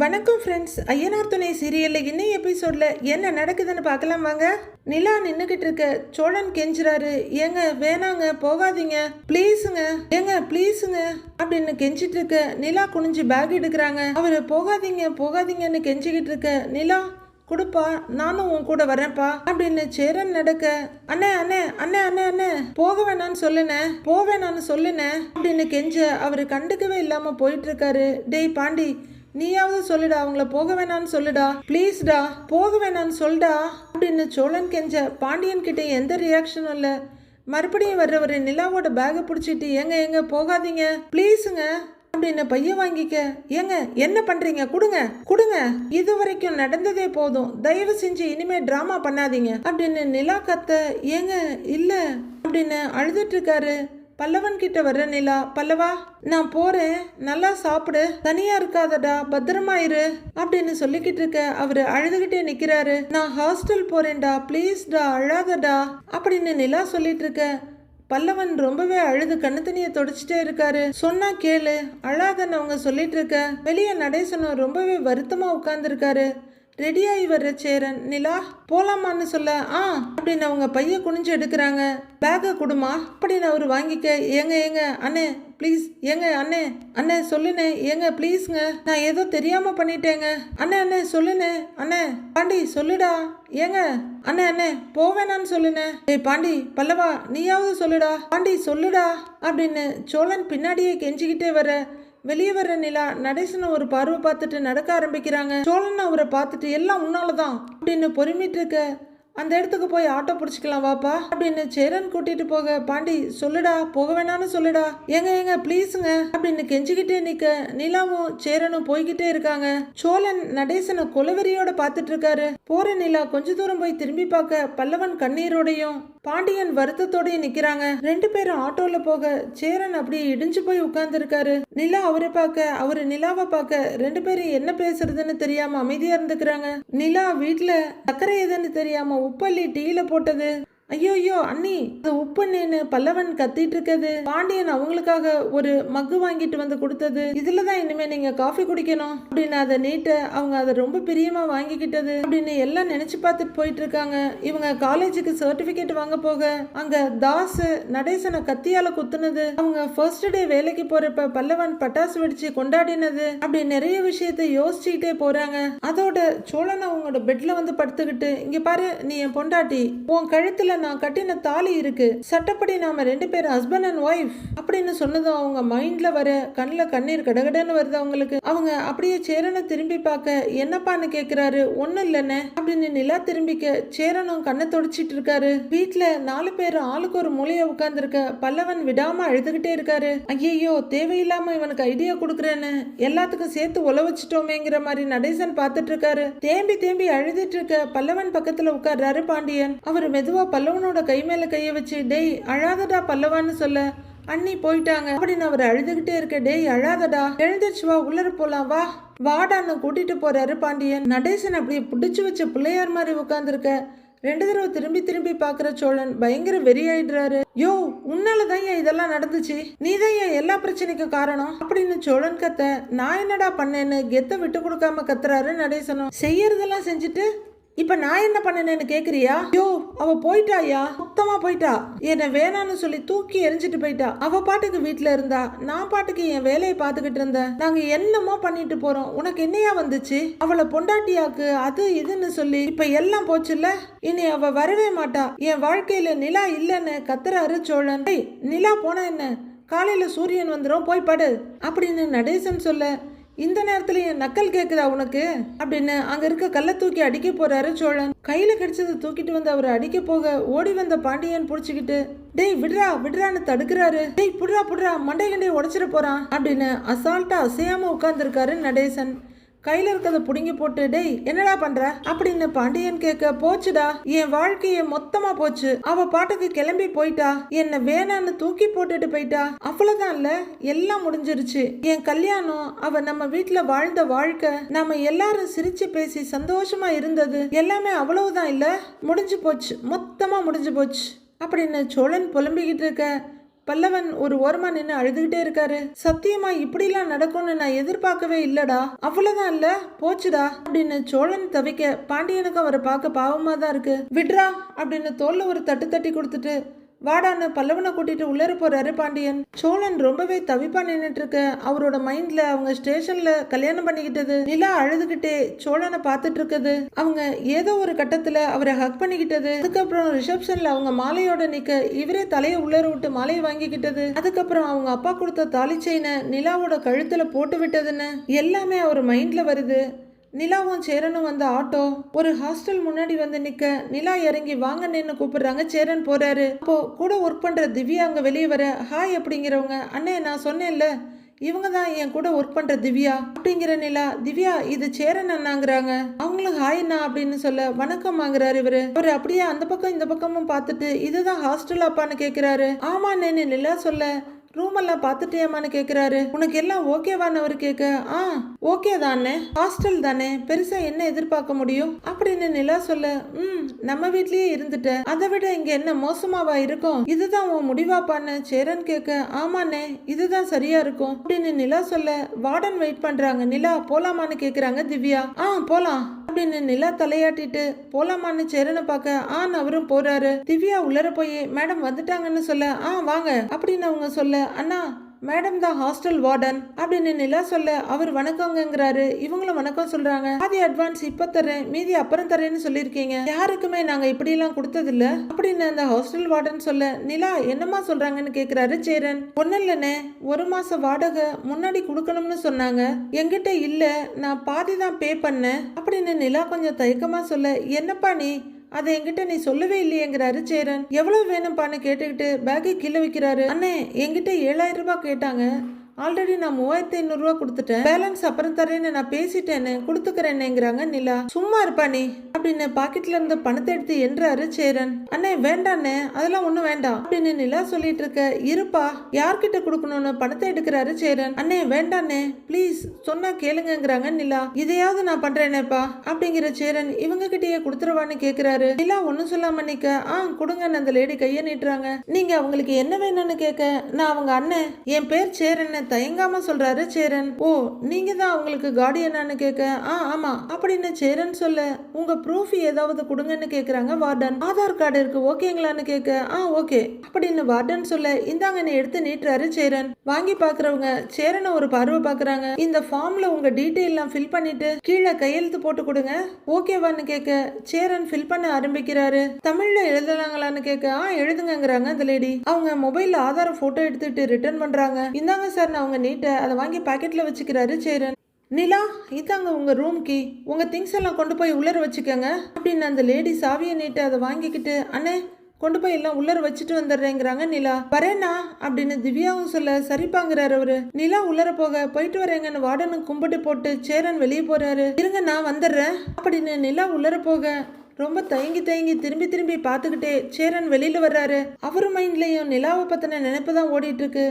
வணக்கம் ஃப்ரெண்ட்ஸ் ஐயனார் துணை சீரியலில் இன்னும் எபிசோடில் என்ன நடக்குதுன்னு பார்க்கலாம் வாங்க. நிலா நின்றுக்கிட்டு இருக்க. சோழன் கெஞ்சுறாரு. ஏங்க வேணாங்க போகாதீங்க. ப்ளீஸுங்க ஏங்க ப்ளீஸுங்க அப்படின்னு கெஞ்சிட்டு இருக்க. நிலா குனிஞ்சு பேக் எடுக்கிறாங்க. அவர் போகாதீங்க போகாதீங்கன்னு கெஞ்சிக்கிட்டு இருக்க. நிலா கொடுப்பா. நானும் உன் கூட வரேன்ப்பா அப்படின்னு சேரன் நடக்க. அண்ணே அண்ணே அண்ணே அண்ணே அண்ணே போக வேணான்னு சொல்லுனே போவேணான்னு சொல்லுனே அப்படின்னு கெஞ்ச. அவர் கண்டுக்கவே இல்லாம போயிட்டு இருக்காரு. டேய் பாண்டி நீயாவது சொல்லுடா அவங்கள போக வேணான்னு சொல்லுடா. ப்ளீஸ்டா போக வேணான்னு சொல்டா அப்படின்னு சோழன் கெஞ்ச பாண்டியன் கிட்ட எந்த ரியாக்ஷனும் இல்லை. மறுபடியும் வர்றவர் நிலாவோட பேகை பிடிச்சிட்டு ஏங்க எங்க போகாதீங்க. ப்ளீஸுங்க. அப்படின்னு பைய வாங்கிக்க ஏங்க என்ன பண்றீங்க? கொடுங்க கொடுங்க. இது வரைக்கும் நடந்ததே போதும். தயவு செஞ்சு இனிமே டிராமா பண்ணாதீங்க. அப்படின்னு நிலா கத்த ஏங்க இல்ல. அப்படின்னு அழுதுட்டு இருக்காரு. பல்லவன் கிட்ட வர்ற நிலா. பல்லவா நான் போறேன். நல்லா சாப்பிடு. தனியா இருக்காதடா. பத்திரமாயிரு அப்படின்னு சொல்லிக்கிட்டு இருக்க அவரு அழுதுகிட்டே நிக்கிறாரு. நான் ஹாஸ்டல் போறேன்டா. ப்ளீஸ்டா அழாதடா. அப்படின்னு நிலா சொல்லிட்டு இருக்க. பல்லவன் ரொம்பவே அழுது கண்ணு தண்ணிய தொடச்சிட்டே இருக்காரு. சொன்னா கேளு. அழாதன்னு அவங்க சொல்லிட்டு இருக்க. வெளியே நடேசனும் ரொம்பவே வருத்தமா உட்கார்ந்துருக்காரு. ரெடியாகி வர்ற சேரன் நிலா போலாமான்னு சொல்ல ஆ அப்படின்னு அவங்க பைய குனிஞ்சு எடுக்கிறாங்க. பேக்கை கொடுமா அப்படின்னு அவர் வாங்கிக்க ஏங்க ஏங்க அண்ணே ப்ளீஸ் ஏங்க அண்ணே அண்ணே சொல்லுனே ஏங்க ப்ளீஸ்ங்க நான் ஏதோ தெரியாமல் பண்ணிட்டேங்க அண்ணே அண்ணே சொல்லுனே அண்ணே பாண்டி சொல்லுடா ஏங்க அண்ணே அண்ணே போவேணான்னு சொல்லுனே ஏய் பாண்டி பல்லவா நீயாவது சொல்லுடா பாண்டி சொல்லுடா அப்படின்னு சோழன் பின்னாடியே கெஞ்சிக்கிட்டே வர வெளியே வர்ற நிலா நடேசனை ஒரு பார்வை பார்த்துட்டு நடக்க ஆரம்பிக்கிறாங்க. சோழன் அவரை பார்த்துட்டு எல்லாம் உன்னாலதான். அப்படின்னு பொறுமிட்டு இருக்க அந்த இடத்துக்கு போய் ஆட்டோ பிடிச்சிக்கலாம் வாப்பா. அப்படின்னு சேரன் கூட்டிட்டு போக பாண்டி சொல்லுடா போக வேணாம்னு சொல்லுடா. ஏங்க ஏங்க ப்ளீஸுங்க அப்படின்னு கெஞ்சிக்கிட்டே நிக்க நிலாவும் சேரனும் போய்கிட்டே இருக்காங்க. சோழன் நடேசனை கொலவெறியோட பாத்துட்டு இருக்காரு. போற நிலா கொஞ்ச தூரம் போய் திரும்பி பார்க்க பல்லவன் கண்ணீரோடையும் பாண்டியன் வருத்தத்தோடய நிக்கிறாங்க. ரெண்டு பேரும் ஆட்டோல போக சேரன் அப்படியே இடிஞ்சு போய் உட்கார்ந்துருக்காரு. நிலா அவரை பார்க்க அவரு நிலாவை பார்க்க ரெண்டு பேரும் என்ன பேசுறதுன்னு தெரியாம அமைதியா இருந்துக்கிறாங்க. நிலா வீட்டுல சக்கரை எதுன்னு தெரியாம உப்பள்ளி டீல போட்டது. ஐயோ ஐயோ அண்ணி அது உப்புன்னு பல்லவன் கத்திட்டு இருக்கிறது பாண்டியன் அவங்களுக்காக ஒரு மக்கு வாங்கிட்டு வந்து கொடுத்தது. இதுலதான் இனிமே நீங்க காஃபி குடிக்கணும். அப்படின்னு அதை நீட்ட அவங்க அதை ரொம்ப பிரியமா வாங்கிக்கிட்டது. அப்படின்னு எல்லாம் நினைச்சு பார்த்துட்டு போயிட்டு இருக்காங்க இவங்க காலேஜுக்கு சர்டிபிகேட் வாங்க போக அங்க தாஸ் நடேசனை கத்தியால குத்துனது. அவங்க ஃபர்ஸ்ட் டே வேலைக்கு போறப்ப பல்லவன் பட்டாசு வெடிச்சு கொண்டாடினது. அப்படி நிறைய விஷயத்தை யோசிச்சுக்கிட்டே போறாங்க. அதோட சோழன் அவங்களோட பெட்ல வந்து படுத்துக்கிட்டு இங்க பாரு நீ என் பொண்டாட்டி உன் கழுத்துல நான் கட்டின தாலி இருக்கு. சட்டப்படி நாம ரெண்டு பேரும் ஹஸ்பண்ட் அண்ட் ஒய்ஃப் அப்படின்னு சொன்னதும் அவங்க மைண்ட்ல வர கண்ணில் கண்ணீர் கடகடன்னு வருது அவங்களுக்கு. அவங்க அப்படியே சேரனை திரும்பி பார்க்க என்னப்பான்னு கேட்கிறாரு ஒண்ணும் இல்லைன்னு அப்படின்னு நிலா திரும்பிக்க சேரனும் கண்ணை தொடச்சிட்டு இருக்காரு. வீட்டுல நாலு பேர் ஆளுக்கு ஒரு மூலைய உட்கார்ந்துருக்க பல்லவன் விடாம அழுதுகிட்டே இருக்காரு. ஐயையோ தேவையில்லாம இவனுக்கு ஐடியா கொடுக்குறேன்னு எல்லாத்துக்கும் சேர்த்து உழவச்சிட்டோமேங்கிற மாதிரி நடேசன் பார்த்துட்டு இருக்காரு. தேம்பி தேம்பி அழுதுட்டு இருக்க பல்லவன் பக்கத்துல உட்கார்றாரு பாண்டியன். அவர் மெதுவா பல்லவன் பல்லவனோட கை மேல கையை வச்சு டேய் அழாதடா பல்லவான்னு சொல்ல. அண்ணி போயிட்டாங்க. அப்படின்னு அவர் அழுதுகிட்டே இருக்க டேய் அழாதடா. எழுந்திருச்சு வா உள்ளர போலாம் வா. வாடான்னு கூட்டிட்டு போறாரு பாண்டியன். நடேசன் அப்படியே பிடிச்சு வச்ச பிள்ளையார் மாதிரி உட்கார்ந்துருக்க. ரெண்டு தடவை திரும்பி திரும்பி பாக்குற சோழன் பயங்கர வெறி ஆயிடுறாரு யோ உன்னாலதான் ஏன் இதெல்லாம் நடந்துச்சு? நீதான் ஏன் எல்லா பிரச்சனைக்கும் காரணம்? அப்படின்னு சோழன் கத்த நான் என்னடா பண்ணேன்னு கெத்த விட்டு கொடுக்காம கத்துறாரு நடேசனும். செய்யறதெல்லாம் செஞ்சுட்டு இப்ப நான் என்ன பண்ணனேன்னு கேக்குறியா? யோ அவ போயிட்டாயா சுத்தமா போயிட்டா. என்ன வேணான்னு சொல்லி தூக்கி எரிஞ்சிட்டு போயிட்டா. அவ பாட்டுக்கு வீட்டுல இருந்தா நான் பாட்டுக்கு என் வேலையை பார்த்துக்கிட்டு இருந்தேன். நாங்க என்னமோ பண்ணிட்டு போறோம். உனக்கு என்னையா வந்துச்சு? அவளை பொண்டாட்டியாக்கு அது இதுன்னு சொல்லி இப்ப எல்லாம் போச்சுல்ல? இனி அவ வரவே மாட்டா. என் வாழ்க்கையில நிலா இல்லைன்னு கத்துறாரு சோழன். நிலா போனா என்ன? காலையில சூரியன் வந்துடும் போய் படு. அப்படின்னு நடேசன் சொல்ல இந்த நேரத்துல என் நக்கல் கேக்குதா உனக்கு? அப்படின்னு அங்க இருக்க கல்லை தூக்கி அடிக்க போறாரு சோழன். கையில கிடைச்சதை தூக்கிட்டு வந்து அவர் அடிக்க போக ஓடி வந்த பாண்டியன் புடிச்சுக்கிட்டு டேய் விடுறா விடுறான்னு தடுக்கிறாரு. டேய் புடுறா புடுறா மண்டை கண்டையை உடைச்சிட போறான். அப்படின்னு அசால்ட்டா அசையாம உட்கார்ந்துருக்காரு நடேசன். கையில இருக்கிறத புடுங்கி போட்டு டேய் என்னடா பண்ற? அப்படின்னு பாண்டியன் கேட்க போச்சுடா என் வாழ்க்கைய மொத்தமா போச்சு. அவ பாட்டுக்கு கிளம்பி போயிட்டா. என்ன வேணான்னு தூக்கி போட்டுட்டு போயிட்டா. அவ்வளவுதான் இல்ல எல்லாம் முடிஞ்சிருச்சு. என் கல்யாணம் அவ நம்ம வீட்டுல வாழ்ந்த வாழ்க்கை நம்ம எல்லாரும் சிரிச்சு பேசி சந்தோஷமா இருந்தது எல்லாமே அவ்வளவுதான் இல்ல முடிஞ்சு போச்சு. மொத்தமா முடிஞ்சு போச்சு. அப்படின்னு சோழன் புலம்பிக்கிட்டு இருக்க பல்லவன் ஒரு ஓரமா நின்று அழுதுகிட்டே இருக்காரு. சத்தியமா இப்படிலாம் நடக்கும்னு நான் எதிர்பார்க்கவே இல்லடா. அவ்வளவுதான் இல்ல. போச்சுடா அப்படின்னு சோழன் தவிக்க பாண்டியனுக்கு அவரை பார்க்க பாவமா தான் இருக்கு. விட்ரா அப்படின்னு தோல்ல ஒரு தட்டு தட்டி கொடுத்துட்டு வாடான்னு பல்லவனை கூட்டிட்டு உள்ளர போறாரு பாண்டியன். சோழன் ரொம்பவே தவிப்பா நின்றுட்டு இருக்க அவரோட மைண்ட்ல அவங்க ஸ்டேஷன்ல கல்யாணம் பண்ணிக்கிட்டது. நிலா அழுதுகிட்டே சோழனை பார்த்துட்டு இருக்குது அவங்க ஏதோ ஒரு கட்டத்துல அவரை ஹக் பண்ணிக்கிட்டது. அதுக்கப்புறம் ரிசப்ஷன்ல அவங்க மாலையோட நிக்க இவரே தலையை உள்ளர விட்டு மாலையை வாங்கிக்கிட்டது. அதுக்கப்புறம் அவங்க அப்பா கொடுத்த தாலி செயினை நிலாவோட கழுத்துல போட்டு விட்டதுன்னு எல்லாமே அவர் மைண்ட்ல வருது. நிலாவும் சேரனும் வந்த ஆட்டோ. ஒரு ஹாஸ்டல் முன்னாடி வந்து நிக்க நிலா இறங்கி வாங்க நின்று கூப்பிடுறாங்க சேரன் போறாரு. அப்போ கூட ஒர்க் பண்ற திவ்யா அங்க வெளியே வர ஹாய் அப்படிங்கிறவங்க அண்ணே நான் சொன்னேன்ல இவங்க தான் என் கூட ஒர்க் பண்ற திவ்யா. அப்படிங்கிற நிலா திவ்யா இது சேரன் அண்ணாங்கிறாங்க. அவங்களும் ஹாய்ண்ணா அப்படின்னு சொல்ல வணக்கம் வாங்குறாரு இவரு. அவர் அப்படியே அந்த பக்கம் இந்த பக்கமும் பார்த்துட்டு இதுதான் ஹாஸ்டல் அப்பான்னு கேக்குறாரு. ஆமாண்ணேன்னு நிலா சொல்ல ரூம் எல்லாம் பார்த்துட்டியாமான்னு உனக்கு எல்லாம் ஓகேவான்னு அவர் கேட்க ஆ ஓகே தானே ஹாஸ்டல் தானே. பெருசா என்ன எதிர்பார்க்க முடியும்? அப்படின்னு நிலா சொல்ல ம் நம்ம வீட்லயே இருந்துட்ட. அதை விட இங்க என்ன மோசமாவா இருக்கும்? இதுதான் உன் முடிவாப்பான்னு சேரன் கேட்க ஆமாண்ணே இதுதான் சரியா இருக்கும். அப்படின்னு நிலா சொல்ல வார்டன் வெயிட் பண்றாங்க. நிலா போலாமான்னு கேக்குறாங்க திவ்யா. ஆ போலாம். அப்படின்னு நிலா தலையாட்டிட்டு போலாமான்னு சேரனை பார்க்க ஆன் அவரும் போறாரு. திவ்யா உள்ளர போய் மேடம் வந்துட்டாங்கன்னு சொல்ல ஆ வாங்க அப்படின்னு அவங்க சொல்ல அண்ணா மேடம் தான் ஹாஸ்டல் வார்டன் அப்படின்னு நிலா சொல்ல அவர் வணக்கங்கிறாரு இவங்களும் வணக்கம் சொல்றாங்க. பாதி அட்வான்ஸ் இப்ப தரேன் மீதி அப்புறம் தரேன்னு சொல்லியிருக்கீங்க. யாருக்குமே நாங்க இப்படி எல்லாம் கொடுத்ததில்ல. அப்படின்னு அந்த ஹாஸ்டல் வார்டன் சொல்ல நிலா என்னம்மா சொல்றாங்கன்னு கேக்குறாரு சேரன். ஒன்னும் இல்லனே ஒரு மாச வாடகை முன்னாடி கொடுக்கணும்னு சொன்னாங்க. என்கிட்ட இல்ல நான் பாதி தான் பே பண்ணேன். அப்படின்னு நிலா கொஞ்சம் தயக்கமா சொல்ல என்னப்பா நீ அதை என்கிட்ட நீ சொல்லவே இல்லையேங்கிறாரு சேரன். எவ்வளவு வேணும்ப்பான்னு கேட்டுக்கிட்டு பேக்கை கீழே வைக்கிறாரு. அண்ணே என்கிட்ட ஏழாயிரம் ரூபாய் கேட்டாங்க. ஆல்ரெடி நான் மூவாயிரத்தி ஐநூறுரூவா கொடுத்துட்டேன். பேலன்ஸ் அப்புறம் தரேன்னு நான் பேசிட்டேன்னு கொடுத்துக்கிறேன்னுங்கிறாங்க நிலா. சும்மா இருப்பா நீ அப்படின்னு பாக்கெட்ல இருந்த பணத்தை எடுத்து என்றாரு சேரன். அண்ணே வேண்டாண்ணே அதெல்லாம் ஒன்றும் வேண்டாம் அப்படின்னு நிலா சொல்லிட்டு இருக்க. இருப்பா யார்கிட்ட கொடுக்கணும்னு பணத்தை எடுக்கிறாரு சேரன். அண்ணே வேண்டாண்ணே ப்ளீஸ் சொன்னா கேளுங்கங்கிறாங்க நிலா. இதையாவது நான் பண்றேனேப்பா அப்படிங்கிற சேரன் இவங்க கிட்டயே கொடுத்துருவான்னு கேக்குறாரு. நிலா ஒன்றும் சொல்லாம நிக்க. ஆ கொடுங்கன்னு அந்த லேடி கையை நீட்டுறாங்க. நீங்க அவங்களுக்கு என்ன வேணும்னு கேட்க நான் அவங்க அண்ணன். என் பேர் சேரன் தயங்காம சொல்றாரு சேரன். ஓ நீங்க தான் அவங்களுக்கு கார்டியனான்னு கேட்க ஆ ஆமா. அப்படின்னு சேரன் சொல்ல? உங்க ப்ரூஃப் ஏதாவது கொடுங்கன்னு கேக்குறாங்க வார்டன். ஆதார் கார்டு இருக்கு ஓகேங்களான்னு கேட்க ஆ ஓகே. அப்படின்னு வார்டன் சொல்ல இந்தாங்கன்னு எடுத்து நீட்டுறாரு சேரன். வாங்கி பாக்குறவங்க சேரனை ஒரு பார்வை பாக்குறாங்க. இந்த ஃபார்ம்ல உங்க டீட்டெயில்லாம் ஃபில் பண்ணிட்டு கீழே கையெழுத்து போட்டு கொடுங்க. ஓகேவான்னு கேட்க சேரன் ஃபில் பண்ண ஆரம்பிக்கிறாரு. தமிழ்ல எழுதுறாங்களான்னு கேட்க ஆ எழுதுங்கிறாங்க அந்த லேடி அவங்க மொபைல்ல ஆதார போட்டோ எடுத்துட்டு ரிட்டர்ன் பண்றாங்க. இந்தாங்க சார் நான் அவங்க நீட்டை அதை வாங்கி பாக்கெட்ல வச்சுக்கிறாரு சேரன். நிலா இதாங்க உங்க ரூம் கீ உங்க திங்ஸ் எல்லாம் கொண்டு போய் உள்ளர வச்சுக்கோங்க. அப்படின்னு அந்த லேடி சாவியை நீட்டு அதை வாங்கிக்கிட்டு அண்ணே கொண்டு போய் எல்லாம் உள்ளர வச்சுட்டு வந்துடுறேங்கிறாங்க நிலா. வரேனா அப்படின்னு திவ்யாவும் சொல்ல சரிப்பாங்கிறாரு அவரு. நிலா உள்ளர போக போயிட்டு வரேங்கன்னு வார்டனுக்கு கும்பிட்டு போட்டு சேரன் வெளியே போறாரு. இருங்க நான் வந்துடுறேன் அப்படின்னு நிலா உள்ளர போக ரொம்ப தயங்கி தயங்கி திரும்பி திரும்பி பார்த்துக்கிட்டே சேரன் வெளியில வர்றாரு. அவர் மைண்ட்லயும் நிலாவை பத்தின நினைப்பு தான் ஓடிட்டு இருக்கு.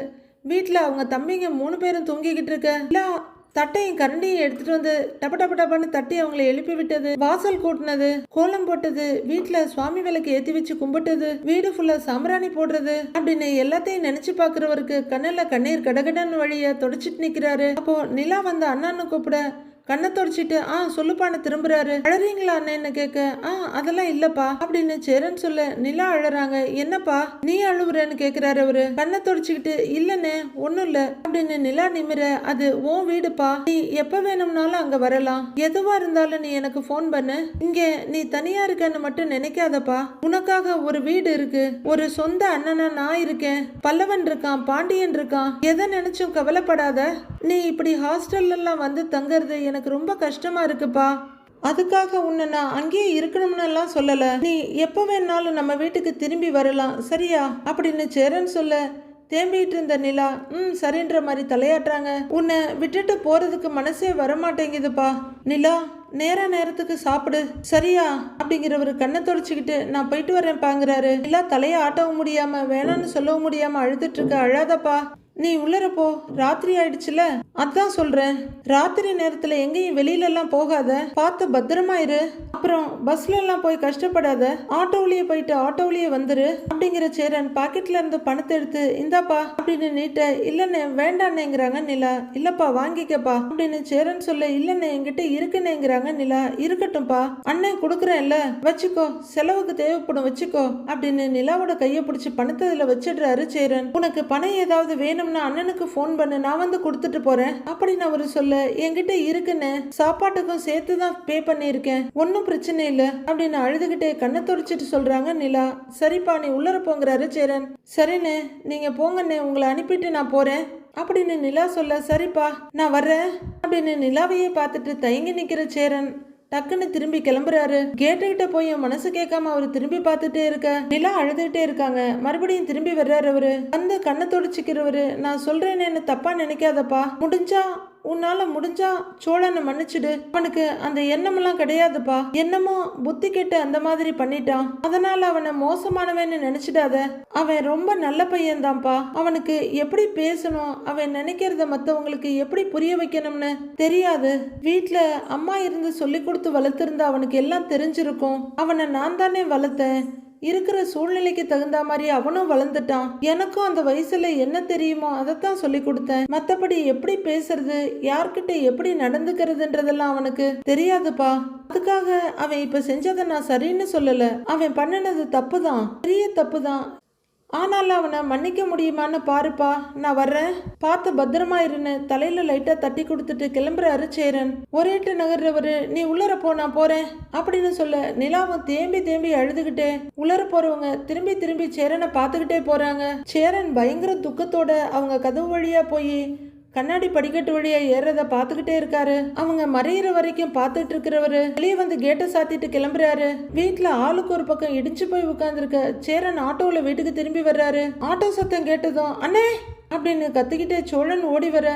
வீட்டில் அவங்க தம்பிங்க மூணு பேரும் தூங்கிக்கிட்டு இருக்க. நிலா தட்டையும் கரண்டியும் எடுத்துட்டு வந்து டப டப டப்பான்னு தட்டி அவங்களை எழுப்பி விட்டது. வாசல் கூட்டினது கோலம் போட்டது வீட்டுல சுவாமி விளக்கு ஏத்தி வச்சு கும்பிட்டது வீடு ஃபுல்லா சாம்பிராணி போடுறது. அப்படின்னு எல்லாத்தையும் நினைச்சு பாக்குறவருக்கு கண்ணில் கண்ணீர் கடகடன்னு வழிய தொடச்சிட்டு நிக்கிறாரு. அப்போ நிலா வந்து அண்ணான்னு கூப்பிட கண்ணை தொடச்சிட்டு ஆ சொல்லுப்பான்னு திரும்புறாரு. அழறீங்களா அண்ணன்னு கேட்க ஆ அதெல்லாம் இல்லப்பா. அப்படின்னு சேரன் சொல்ல நிலா அழறாங்க. என்னப்பா நீ அழுவுறன்னு கேக்குறாரு அவரு. கண்ணை தொடச்சிக்கிட்டு இல்லன்னு ஒண்ணும் இல்ல. அப்படின்னு நிலா நிமிர அது உன் வீடுப்பா. நீ எப்ப வேணும்னாலும் அங்க வரலாம். எதுவா இருந்தாலும் நீ எனக்கு ஃபோன் பண்ணு. இங்க நீ தனியா இருக்கன்னு மட்டும் நினைக்காதப்பா. உனக்காக ஒரு வீடு இருக்கு. ஒரு சொந்த அண்ணனா நான் இருக்கேன். பல்லவன் இருக்கான் பாண்டியன் இருக்கான். எதை நினைச்சும் கவலைப்படாத. நீ இப்படி ஹாஸ்டல்ல எல்லாம் வந்து தங்குறது எனக்கு ரொம்ப கஷ்டமா இருக்குப்பா. அதுக்காக உன்னை நான் அங்கேயே இருக்கணும்னுலாம் சொல்லலை. நீ எப்போ வேணாலும் நம்ம வீட்டுக்கு திரும்பி வரலாம் சரியா? அப்படின்னு சேரன் சொல்ல தேம்பிட்டு இருந்த நிலா ம் சரின்ற மாதிரி தலையாட்டுறாங்க. உன்னை விட்டுட்டு போறதுக்கு மனசே வரமாட்டேங்குதுப்பா. நிலா நேர நேரத்துக்கு சாப்பிடு சரியா? அப்படிங்கிறவர் கண்ணை தொடச்சிக்கிட்டு நான் போயிட்டு வரேன் பாங்குறாரு நிலா தலையை ஆட்டவும் முடியாம வேணான்னு சொல்லவும் முடியாம அழுதுட்டு இருக்க அழாதப்பா. நீ உள்ளரப்போ ராத்திரி ஆயிடுச்சுல. அதான் சொல்றேன். ராத்திரி நேரத்துல எங்கேயும் வெளியில எல்லாம் போகாத. பார்த்து பத்திரமா இரு. அப்புறம் பஸ்ல எல்லாம் போய் கஷ்டப்படாத. ஆட்டோவிலேயே போயிட்டு ஆட்டோவிலேயே வந்துரு. அப்படிங்கிற சேரன் பாக்கெட்ல இருந்து பணத்தை எடுத்து இந்தாப்பா அப்படின்னு நீட்ட இல்லன்னு வேண்டாண்ணேங்கிறாங்க நிலா. இல்லப்பா வாங்கிக்கப்பா அப்படின்னு சேரன் சொல்ல இல்லன்னு என்கிட்ட இருக்குன்னேங்கிறாங்க நிலா. இருக்கட்டும்பா. அண்ணன் கொடுக்குறேன்ல. வச்சுக்கோ. செலவுக்கு தேவைப்படும் வச்சுக்கோ அப்படின்னு நிலாவோட கையை பிடிச்சி பணத்தை இதுல வச்சிடுறாரு சேரன். உனக்கு பணம் ஏதாவது வேணும் நான் அண்ணனுக்கு ஃபோன் பண்ணு. நான் வந்து கொடுத்துட்டு போறேன். அப்படின்னு அவரு சொல்ல என்கிட்ட இருக்குன்னு சாப்பாட்டுக்கும் சேர்த்து தான் பே பண்ணியிருக்கேன். ஒன்றும் பிரச்சனை இல்லை. அப்படின்னு அழுதுகிட்டே கண்ணை துடைச்சிட்டு சொல்றாங்க நிலா. சரிப்பா நீ உள்ளர போங்கிறாரு சேரன். சரிண்ணே நீங்க போங்கண்ணே. உங்களை அனுப்பிட்டு நான் போறேன். அப்படின்னு நிலா சொல்ல சரிப்பா நான் வர்றேன். அப்படின்னு நிலாவையே பார்த்துட்டு தயங்கி நிற்கிற சேரன். டக்குன்னு திரும்பி கிளம்புறாரு. கேட்டுக்கிட்ட போய் என் மனசு கேட்காம அவரு திரும்பி பார்த்துட்டே இருக்க. நிலா அழுதுகிட்டே இருக்காங்க. மறுபடியும் திரும்பி வர்றாரு அவரு. வந்து கண்ணை தொடச்சிக்கிறவரு நான் சொல்றேன்னு தப்பா நினைக்காதப்பா. முடிஞ்சா உன்னால முடிஞ்சா சோழனை மன்னிச்சிடு. அவனுக்கு அந்த எண்ணமெல்லாம் கிடையாதுப்பா. என்னமோ புத்தி கெட்டு அந்த மாதிரி பண்ணிட்டான். அதனால அவனை மோசமானவன்னு நினைச்சிடாத. அவன் ரொம்ப நல்ல பையன்தான்ப்பா. அவனுக்கு எப்படி பேசணும் அவன் நினைக்கிறத மத்தவங்களுக்கு எப்படி புரிய வைக்கணும்னு தெரியாது. வீட்டில் அம்மா இருந்து சொல்லி கொடுத்து வளர்த்திருந்தா அவனுக்கு எல்லாம் தெரிஞ்சிருக்கும். அவனை நான் தானே வளர்த்தேன். இருக்கிற சூழ்நிலைக்கு தகுந்த மாதிரி அவனும் வளர்ந்துட்டான். எனக்கும் அந்த வயசுல என்ன தெரியுமோ அதைத்தான் சொல்லி கொடுத்தேன். மத்தபடி எப்படி பேசுறது யார்கிட்ட எப்படி நடந்துக்கிறதுன்றதெல்லாம் அவனுக்கு தெரியாதுப்பா. அதுக்காக அவன் இப்ப செஞ்சதை நான் சரின்னு சொல்லல. அவன் பண்ணினது தப்பு தான் பெரிய தப்பு தான் ஆனாலும் அவனை மன்னிக்க முடியுமான்னு பாருப்பா. நான் வர்றேன். பார்த்து பத்திரமா இருன்னு தலையில லைட்டா தட்டி கொடுத்துட்டு கிளம்புறாரு சேரன் ஒரேட்டு நகர்றவரு நீ உள்ளர போ நான் போறேன். அப்படின்னு சொல்ல நிலாவும் தேம்பி தேம்பி அழுதுகிட்டே உள்ளர போறவங்க திரும்பி திரும்பி சேரனை பார்த்துக்கிட்டே போறாங்க. சேரன் பயங்கர துக்கத்தோட அவங்க கதவு வழியா போய் கண்ணாடி படிக்கட்டு வழியா ஏறத பாத்துக்கிட்டே இருக்காரு. அவங்க மறையிற வரைக்கும் பார்த்துட்டு இருக்கிறவரு. வெளியே வந்து கேட்டை சாத்திட்டு கிளம்புறாரு. வீட்டில் ஆளுக்கு ஒரு பக்கம் இடிச்சு போய் உட்கார்ந்துருக்க சேரன் ஆட்டோவில் வீட்டுக்கு திரும்பி வர்றாரு. ஆட்டோ சத்தம் கேட்டதும் அண்ணே! அப்படின்னு கத்திக்கிட்டே சோழன் ஓடி வர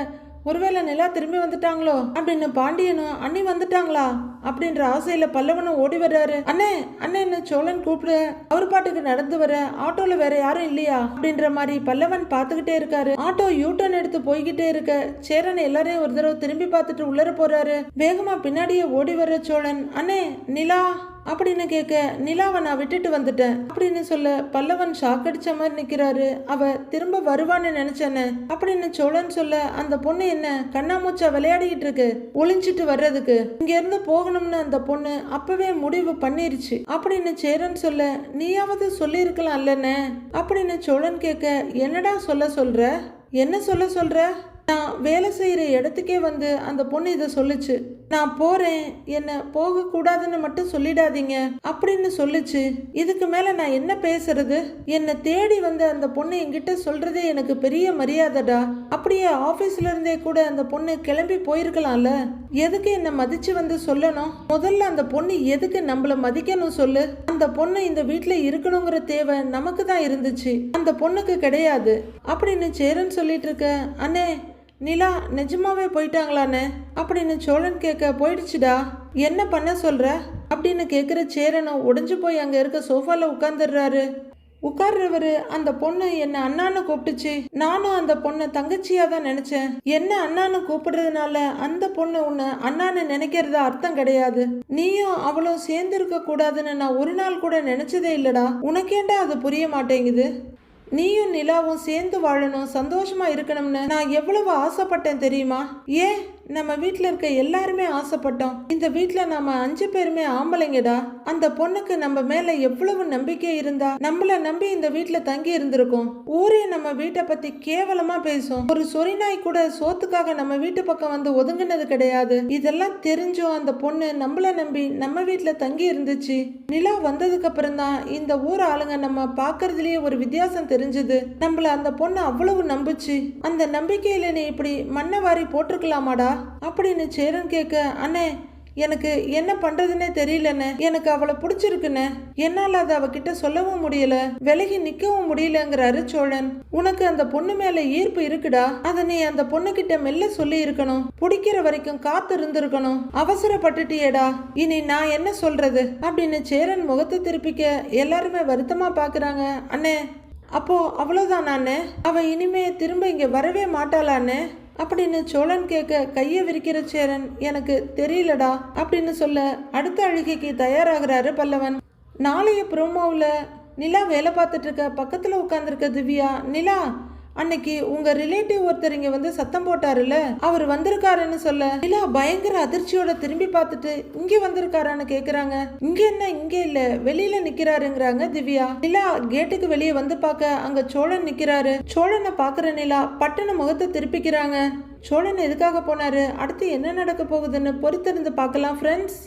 ஒருவேளை நிலா திரும்பி வந்துட்டாங்களோ? அப்படின்னு பாண்டியனும் அண்ணி வந்துட்டாங்களா? அப்படின்ற ஆசையில பல்லவனும் ஓடி வர்றாரு. அண்ணே அண்ணன்னு சோழன் கூப்பிடு. அவர் பாட்டுக்கு நடந்து வர ஆட்டோல வேற யாரும் இல்லையா? அப்படின்ற மாதிரி பல்லவன் பார்த்துக்கிட்டே இருக்காரு. ஆட்டோ யூ எடுத்து போய்கிட்டே இருக்க. சேரன் எல்லாரையும் ஒரு தடவை திரும்பி பார்த்துட்டு உள்ளர போறாரு. வேகமா பின்னாடியே ஓடி வர்ற சோழன் அண்ணே நிலா! அப்படின்னு கேட்க நிலாவை நான் விட்டுட்டு வந்துட்டேன். அப்படின்னு சொல்ல பல்லவன் ஷாக் அடிச்ச மாதிரி நிற்கிறாரு அவ திரும்ப வருவான்னு நினைச்சானே. அப்படின்னு சோழன் சொல்ல அந்த பொண்ணு என்ன? கண்ணாமூச்சா விளையாடிக்கிட்டு இருக்கு. ஒளிஞ்சிட்டு வர்றதுக்கு. இங்க இருந்து போகணும்னு அந்த பொண்ணு அப்பவே முடிவு பண்ணிருச்சு. அப்படின்னு சேரன் சொல்ல நீயாவது சொல்லியிருக்கலாம் இல்லைன்னு அப்படின்னு சோழன் கேட்க என்னடா சொல்ல சொல்ற? என்ன சொல்ல சொல்ற? நான் வேலை செய்கிற இடத்துக்கே வந்து அந்த பொண்ணு இதை சொல்லுச்சு. நான் போறேன். என்ன போகக்கூடாதுன்னு மட்டும் சொல்லிடாதீங்க. அப்படின்னு சொல்லுச்சு. இதுக்கு மேல நான் என்ன பேசுறது? என்னை தேடி வந்து அந்த பொண்ணு என்கிட்ட சொல்றதே எனக்கு பெரிய மரியாதைடா. அப்படியே ஆபீஸ்ல இருந்தே கூட அந்த பொண்ணு கிளம்பி போயிருக்கலாம்ல. எதுக்கு என்னை மதிச்சு வந்து சொல்லணும்? முதல்ல அந்த பொண்ணு எதுக்கு நம்மள மதிக்கணும் சொல்லு? அந்த பொண்ணு இந்த வீட்டுல இருக்கணுங்கிற தேவை நமக்கு தான் இருந்துச்சு. அந்த பொண்ணுக்கு கிடையாது. அப்படின்னு சேரன் சொல்லிட்டு இருக்க அண்ணே நிலா நிஜமாவே போயிட்டாங்களான்னு? அப்படின்னு சோழன் கேட்க போயிடுச்சுடா. என்ன பண்ண சொல்ற? அப்படின்னு கேட்குற சேரனும் உடஞ்சு போய் அங்கே இருக்க சோஃபாவில் உட்காந்துடுறாரு உட்கார்றவரு அந்த பொண்ணு என்ன அண்ணான்னு கூப்பிட்டுச்சு. நானும் அந்த பொண்ணை தங்கச்சியா தான் நினைச்சேன். என்ன அண்ணான்னு கூப்பிடுறதுனால அந்த பொண்ணு உன்னை அண்ணான்னு நினைக்கிறதா அர்த்தம் கிடையாது. நீயும் அவளும் சேர்ந்து இருக்க கூடாதுன்னு நான் ஒரு நாள் கூட நினைச்சதே இல்லடா. உனக்கேண்டா அது புரிய மாட்டேங்குது? நீயும் நிலாவும் சேர்ந்து வாழணும் சந்தோஷமா இருக்கணும்னு நான் எவ்வளவு ஆசைப்பட்டேன் தெரியுமா? ஏன்? நம்ம வீட்டில் இருக்க எல்லாருமே ஆசைப்பட்டோம். இந்த வீட்டில் நம்ம அஞ்சு பேருமே ஆம்பளைங்கடா. அந்த பொண்ணுக்கு நம்ம மேல எவ்வளவு நம்பிக்கை இருந்தா நம்மள நம்பி இந்த வீட்டில் தங்கி இருந்திருக்கோம். ஊரே நம்ம வீட்டை பத்தி கேவலமா பேசும். ஒரு சொரிநாய் கூட சோத்துக்காக நம்ம வீட்டு பக்கம் வந்து ஒதுங்கினது கிடையாது. இதெல்லாம் தெரிஞ்சும் அந்த பொண்ணு நம்மள நம்பி நம்ம வீட்டில் தங்கி இருந்துச்சு. நிலா வந்ததுக்கு அப்புறம் தான் இந்த ஊர் ஆளுங்க நம்ம பாக்குறதுலயே ஒரு வித்தியாசம் தெரிஞ்சது. நம்மள அந்த பொண்ணு அவ்வளவு நம்புச்சு. அந்த நம்பிக்கையில நீ இப்படி மண்ணை வாரி போட்டிருக்கலாமாடா? அப்படின்னு சேரன் கேட்க அண்ணே எனக்கு என்ன பண்றதுன்னே தெரியலண்ணே. எனக்கு அவளை பிடிச்சிருக்குண்ணே. என்னால அதை அவகிட்ட சொல்லவும் முடியல. விலகி நிக்கவும் முடியலங்கிறாரு சோழன். உனக்கு அந்த பொண்ணு மேல ஈர்ப்பு இருக்குடா. அதை நீ அந்த பொண்ணுகிட்ட மெல்ல சொல்லி இருக்கணும் பிடிக்கிற வரைக்கும் காத்து இருந்திருக்கணும் அவசரப்பட்டுட்டியேடா. இனி நான் என்ன சொல்றது? அப்படின்னு சேரன் முகத்தை திருப்பிக்க எல்லாருமே வருத்தமா பாக்குறாங்க. அண்ணே அப்போ அவ்வளோதான் நானு அவ இனிமே திரும்ப இங்க வரவே மாட்டாளான்னு அப்படின்னு சோழன் கேட்க கையை விரிக்கிற சேரன் எனக்கு தெரியலடா அப்படின்னு சொல்ல அடுத்த அழுகைக்கு தயாராகிறாரு பல்லவன். நாளைய ப்ரோமோவில் நிலா வேலை பார்த்துட்டு இருக்க பக்கத்தில் உட்காந்துருக்க திவ்யா நிலா அன்னைக்கு உங்க ரிலேட்டிவ் ஒருத்தர் இங்க வந்து சத்தம் போட்டாருல்ல? அவர் வந்திருக்காருன்னு சொல்ல. நிலா பயங்கர அதிர்ச்சியோட திரும்பி பார்த்துட்டு இங்க வந்திருக்காரான்னு கேக்குறாங்க. இங்க என்ன? இங்க இல்ல. வெளியில நிக்கிறாருங்கிறாங்க திவ்யா. நிலா கேட்டுக்கு வெளியே வந்து பார்க்க அங்க சோழன் நிக்கிறாரு. சோழனை பாக்குற நிலா பட்டண முகத்தை திருப்பிக்கிறாங்க. சோழன் எதுக்காக போனாரு? அடுத்து என்ன நடக்க போகுதுன்னு பொறுத்திருந்து பார்க்கலாம் ஃப்ரெண்ட்ஸ்